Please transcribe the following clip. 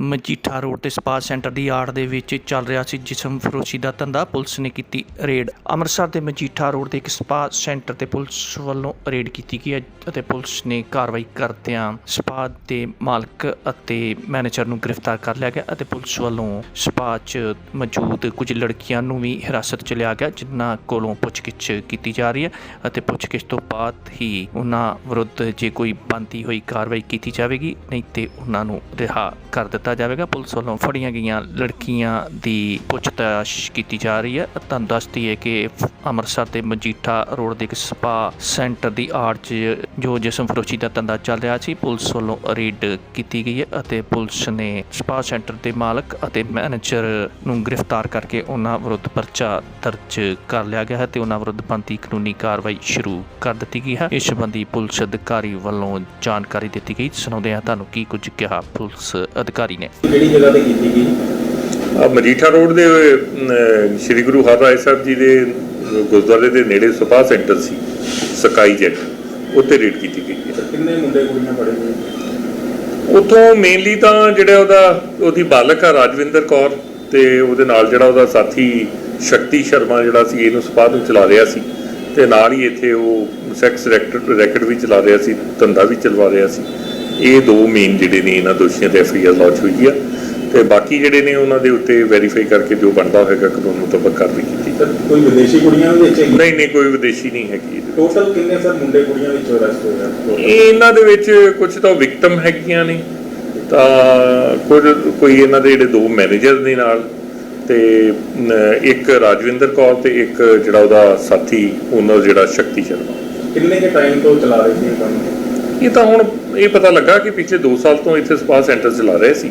Majitha road ਤੇ spa centre ਦੀ ਆੜ ਦੇ ਵਿੱਚ ਚੱਲ ਰਿਹਾ ਸੀ ਜਿਸਮ ਫਰੋਸ਼ੀ ਦਾ ਧੰਦਾ। ਪੁਲਿਸ ਨੇ ਕੀਤੀ ਰੇਡ। ਅੰਮ੍ਰਿਤਸਰ ਦੇ ਮਜੀਠਾ ਰੋਡ ਦੇ ਇੱਕ ਸਪਾ ਸੈਂਟਰ ਤੇ ਪੁਲਿਸ ਵੱਲੋਂ ਰੇਡ ਕੀਤੀ ਗਈ ਹੈ ਅਤੇ ਪੁਲਿਸ ਨੇ ਕਾਰਵਾਈ ਕਰਦਿਆਂ ਸਪਾ ਦੇ ਮਾਲਕ ਅਤੇ ਮੈਨੇਜਰ ਨੂੰ ਗ੍ਰਿਫਤਾਰ ਕਰ ਲਿਆ ਗਿਆ ਅਤੇ ਪੁਲਿਸ ਵੱਲੋਂ ਸਪਾ 'ਚ ਮੌਜੂਦ ਕੁਝ ਲੜਕੀਆਂ ਨੂੰ ਵੀ ਹਿਰਾਸਤ 'ਚ ਲਿਆ ਗਿਆ, ਜਿਨ੍ਹਾਂ ਕੋਲੋਂ ਪੁੱਛਗਿੱਛ ਕੀਤੀ ਜਾ ਰਹੀ ਹੈ ਅਤੇ ਪੁੱਛਗਿੱਛ ਤੋਂ ਬਾਅਦ ਹੀ ਉਹਨਾਂ ਵਿਰੁੱਧ ਜੇ ਕੋਈ ਬਣਦੀ ਹੋਈ ਕਾਰਵਾਈ ਕੀਤੀ ਜਾਵੇਗੀ, ਨਹੀਂ ਤੇ ਉਹਨਾਂ ਨੂੰ ਰਿਹਾ ਕਰ ਦਿੱਤਾ ਜਾਵੇਗਾ। ਪੁਲਿਸ ਵੱਲੋਂ ਫੜੀਆਂ ਗਈਆਂ ਲੜਕੀਆਂ ਦੀ ਪੁੱਛਤਾਛ ਕੀਤੀ ਜਾ ਰਹੀ ਹੈ। ਤੁਹਾਨੂੰ ਦੱਸਦੀ ਹੈ ਕਿ ਅੰਮ੍ਰਿਤਸਰ ਦੇ ਮਜੀਠਾ ਰੋਡ ਦੇ ਇੱਕ ਸਪਾ ਸੈਂਟਰ ਦੀ ਆੜ ਜੋ ਜਿਸਮ ਫਰੋਸ਼ੀ ਦਾ ਧੰਦਾ ਚੱਲ ਰਿਹਾ ਸੀ, ਪੁਲਿਸ ਵੱਲੋਂ ਰੇਡ ਕੀਤੀ ਗਈ ਹੈ ਅਤੇ ਪੁਲਿਸ ਨੇ ਸਪਾ ਸੈਂਟਰ ਦੇ ਮਾਲਕ ਅਤੇ ਮੈਨੇਜਰ ਨੂੰ ਗ੍ਰਿਫਤਾਰ ਕਰਕੇ ਉਹਨਾਂ ਵਿਰੁੱਧ ਪਰਚਾ ਦਰਜ ਕਰ ਲਿਆ ਗਿਆ ਹੈ ਤੇ ਉਹਨਾਂ ਵਿਰੁੱਧ ਬਣਦੀ ਕਾਨੂੰਨੀ ਕਾਰਵਾਈ ਸ਼ੁਰੂ ਕਰ ਦਿੱਤੀ ਗਈ ਹੈ। ਇਸ ਸੰਬੰਧੀ ਪੁਲਿਸ ਅਧਿਕਾਰੀ ਵੱਲੋਂ ਜਾਣਕਾਰੀ ਦਿੱਤੀ ਗਈ। ਸੁਣਾਉਂਦੇ ਹਾਂ ਤੁਹਾਨੂੰ ਕੀ ਕੁਝ ਕਿਹਾ ਪੁਲਿਸ ਅਧਿਕਾਰੀ। ਨੇ। ਕਿਹੜੀ ਜਗ੍ਹਾ ਤੇ ਕੀਤੀ ਗਈ? ਆ ਮਜੀਠਾ ਰੋਡ ਦੇ ਸ਼੍ਰੀ ਗੁਰੂ ਹਰਰਾਏ ਸਾਹਿਬ ਜੀ ਦੇ ਗੁਰਦੁਆਰੇ ਦੇ ਨੇੜੇ ਸਪਾ ਸੈਂਟਰ ਸੀ ਸਕਾਈ ਜੈਟ। ਉੱਥੇ ਰੇਡ ਕੀਤੀ ਗਈ ਕਿੰਨੇ ਮੁੰਡੇ ਕੁੜੀਆਂ ਫੜੇ ਹੋਏ ਉੱਥੋਂ ਮੇਨਲੀ ਤਾਂ ਜਿਹੜਾ ਉਹਦਾ ਉਹਦੀ ਬਾਲਕ ਆ ਰਾਜਵਿੰਦਰ ਕੌਰ ਤੇ ਉਹਦੇ ਨਾਲ ਜਿਹੜਾ ਉਹਦਾ ਸਾਥੀ ਸ਼ਕਤੀ ਸ਼ਰਮਾ ਜਿਹੜਾ ਸੀ ਇਹਨੂੰ ਸਪਾ ਨੂੰ ਚਲਾ ਰਿਹਾ ਸੀ। ਤੇ ਨਾਲ ਹੀ ਇੱਥੇ ਉਹ ਸੈਕਸ ਰੈਕਟ ਰੈਕਟ ਵੀ ਚਲਾ ਰਿਹਾ ਸੀ ਧੰਦਾ ਵੀ ਚਲਵਾ ਰਿਹਾ ਸੀ। ਇਹ ਦੋ ਮੇਨ ਜਿਹੜੇ ਨੇ ਇਹਨਾਂ ਦੋਸ਼ੀਆਂ ਤੇ ਐਫਆਈਆਰ ਲਾਂਚ ਹੋਈ ਆ ਤੇ ਬਾਕੀ ਜਿਹੜੇ ਨੇ ਉਹਨਾਂ ਦੇ ਉੱਤੇ ਵੈਰੀਫਾਈ ਕਰਕੇ ਜੋ ਬਣਦਾ ਹੋਏਗਾ ਕਾਨੂੰਨ ਮੁਤਾਬਕ ਕਾਰਵਾਈ ਕੀਤੀ ਸਰ ਕੋਈ ਵਿਦੇਸ਼ੀ ਕੁੜੀਆਂ ਵਿੱਚ ਨਹੀਂ ਨਹੀਂ ਕੋਈ ਵਿਦੇਸ਼ੀ ਨਹੀਂ ਹੈਗੀ। ਟੋਟਲ ਕਿੰਨੇ ਸਰ ਮੁੰਡੇ ਕੁੜੀਆਂ ਵਿੱਚ ਅਰੈਸਟ ਹੋਏ ਆ? total? ਇਹ ਇਹਨਾਂ ਦੇ ਵਿੱਚ ਕੁਝ ਤਾਂ ਵਿਕਟਮ ਹੈਗੀਆਂ ਨੇ। ਤਾਂ ਕੁਝ ਕੋਈ ਇਹਨਾਂ ਦੇ ਜਿਹੜੇ ਦੋ ਮੈਨੇਜਰ ਨੇ ਨਾਲ ਤੇ ਇੱਕ ਰਾਜਵਿੰਦਰ ਕੌਰ ਤੇ ਇੱਕ ਜਿਹੜਾ ਉਹਦਾ ਸਾਥੀ ਉਹਨਾਂ ਜਿਹੜਾ ਸ਼ਕਤੀ ਸ਼ਰਮਾ। ਕਿੰਨੇ ਕੇ ਟਾਈਮ ਤੋਂ ਚਲਾ ਰਹੇ ਸੀ ਇਹ ਕੰਮ? ਇਹ ਤਾਂ ਹੁਣ ਇਹ ਪਤਾ ਲੱਗਾ ਕਿ ਪਿਛਲੇ 2 ਸਾਲ ਤੋਂ ਇੱਥੇ ਸਪਾ ਸੈਂਟਰ ਚਲਾ ਰਹੇ ਸੀ।